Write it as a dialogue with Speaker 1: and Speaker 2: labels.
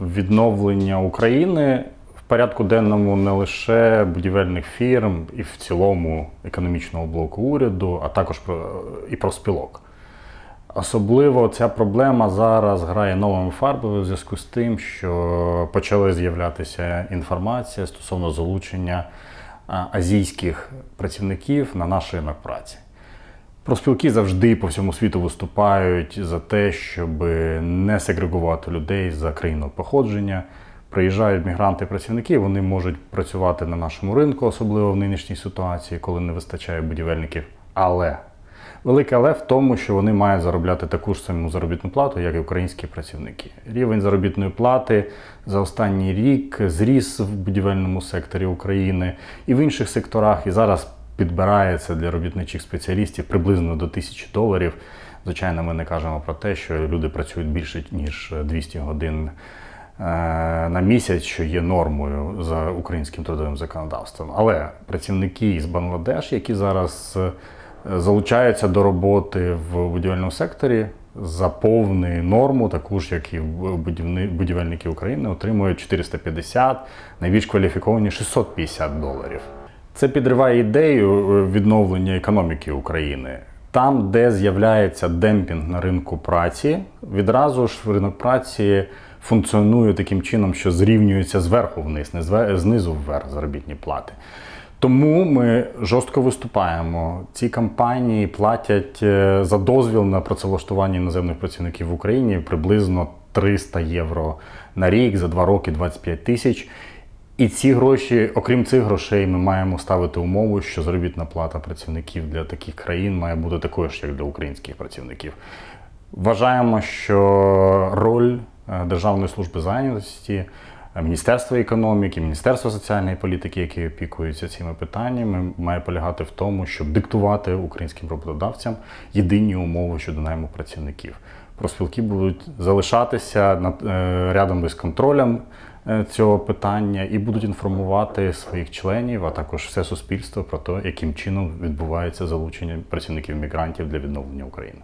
Speaker 1: відновлення України в порядку денному не лише будівельних фірм і в цілому економічного блоку уряду, а також про- і профспілок. Особливо ця проблема зараз грає новими фарбами в зв'язку з тим, що почали з'являтися інформація стосовно залучення азійських працівників на наш ринок праці. Профспілки завжди по всьому світу виступають за те, щоб не сегрегувати людей за країною походження. Приїжджають мігранти-працівники, вони можуть працювати на нашому ринку, особливо в нинішній ситуації, коли не вистачає будівельників. Але велике але в тому, що вони мають заробляти таку ж саму заробітну плату, як і українські працівники. Рівень заробітної плати за останній рік зріс в будівельному секторі України і в інших секторах. І зараз підбирається для робітничих спеціалістів приблизно до тисячі доларів. Звичайно, ми не кажемо про те, що люди працюють більше ніж 200 годин е, на місяць, що є нормою за українським трудовим законодавством. Але працівники із Бангладеш, які зараз е, залучаються до роботи в будівельному секторі, за повну норму, таку ж, як і будівельники України, отримують 450, найбільш кваліфіковані 650 доларів. Це підриває ідею е, відновлення економіки України. Там, де з'являється демпінг на ринку праці, відразу ж ринок праці функціонує таким чином, що зрівнюється зверху вниз, не знизу вверх заробітні плати. Тому ми жорстко виступаємо. Ці компанії платять е, за дозвіл на працевлаштування іноземних працівників в Україні приблизно 300 євро на рік за два роки 25 тисяч. І ці гроші, окрім цих грошей, ми маємо ставити умову, що заробітна плата працівників для таких країн має бути такою ж, як для українських працівників. Вважаємо, що роль е, Державної служби зайнятості, е, Міністерства економіки, Міністерства соціальної політики, які опікуються цими питаннями, має полягати в тому, щоб диктувати українським роботодавцям єдині умови щодо найму працівників. Профспілки будуть залишатися над е, рядом із контролем цього питання і будуть інформувати своїх членів, а також все суспільство про те, яким чином відбувається залучення працівників мігрантів для відновлення України.